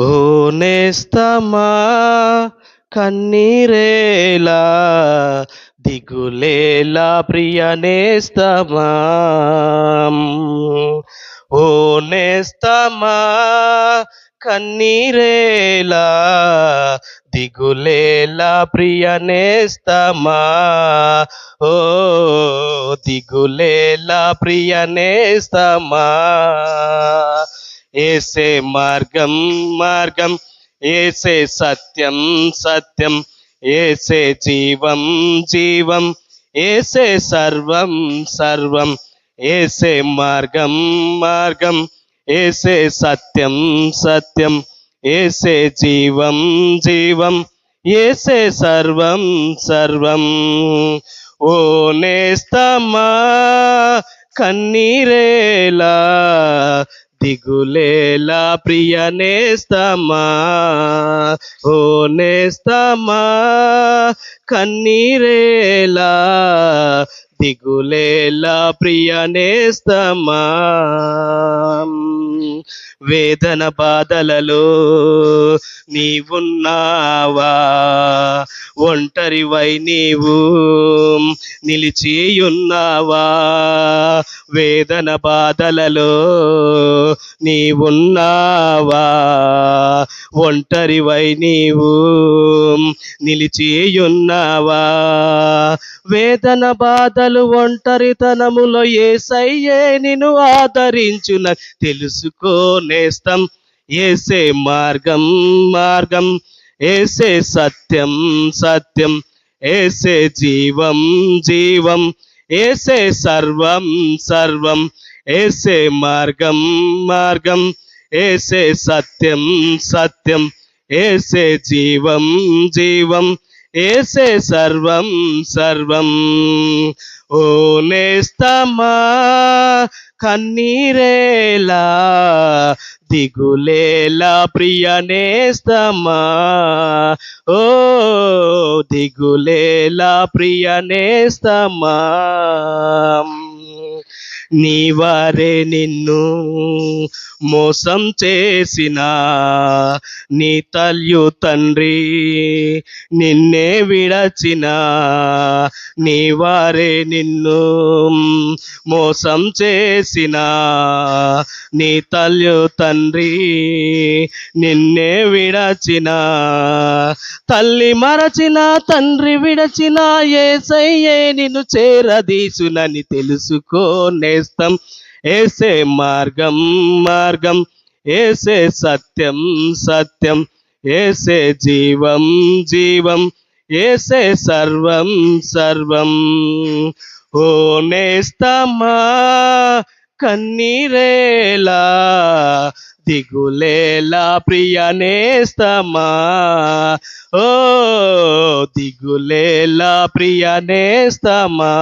ఓ నేస్తమా కన్నీరేలా దిగులేలా ప్రియ నేస్తమా? ఓ నేస్తమా కన్నీరేలా దిగులేలా ప్రియ నేస్తమా? ఓ దిగులేలా ప్రియ నేస్తమా? ఏసే మార్గం మార్గం. ఏసే సత్యం సత్యం. ఏసే జీవం జీవం. ఏసే సర్వం సర్వం. ఏసే మార్గం మార్గం. ఏసే సత్యం సత్యం. ఏసే జీవం జీవం. ఏసే సర్వం సర్వం. ఓ నేస్తమా కన్నీరేలా దిగులేలా ప్రియ నేస్తమా ఓ నేస్తమా కన్నీరేలా దిగులేలా ప్రియ నేస్తమా వేదన బాధలలో నీవున్నావా? ఒంటరివై నీవు నిలిచియున్నావా? వేదన బాధలలో నీవున్నావా? ఒంటరివై నీవు నిలిచియున్నావా? వేదన బాధలు ఒంటరితనములో ఏసయ్యే నిన్ను ఆదరించున తెలుసుకోనేస్తం ఏసే మార్గం మార్గం. ఏసే సత్యం సత్యం. ఏసే జీవం జీవం. ఏసే సర్వం సర్వం. ఏసే మార్గం మార్గం. ఏసే సత్యం సత్యం. ఏసే జీవం జీవం. ఏసే సర్వం సర్వం. ఓ నేస్తమా కన్నీరేలా దిగులేలా ప్రియ నేస్తమా. ఓ దిగులేలా ప్రియ నేస్తమా. నీవారే నిన్ను మోసం చేసిన నీ తల్యు తండ్రి నిన్నే విడచిన నీవారే నిన్ను మోసం చేసిన నీ తల్యు తండ్రి నిన్నే విడచిన తల్లి మరచిన తండ్రి విడచిన ఏసయ్యే నిన్ను చేరదీసునని తెలుసుకో చేస్తాం. ఏసే మార్గం మార్గం. ఏసే సత్యం సత్యం. ఏసే జీవం జీవం. ఏసే సర్వం సర్వం. ఓ నేస్తమా కన్నీరేలా దిగులేలా ప్రియ నేస్తమా ఓ దిగులేలా ప్రియ నేస్తమా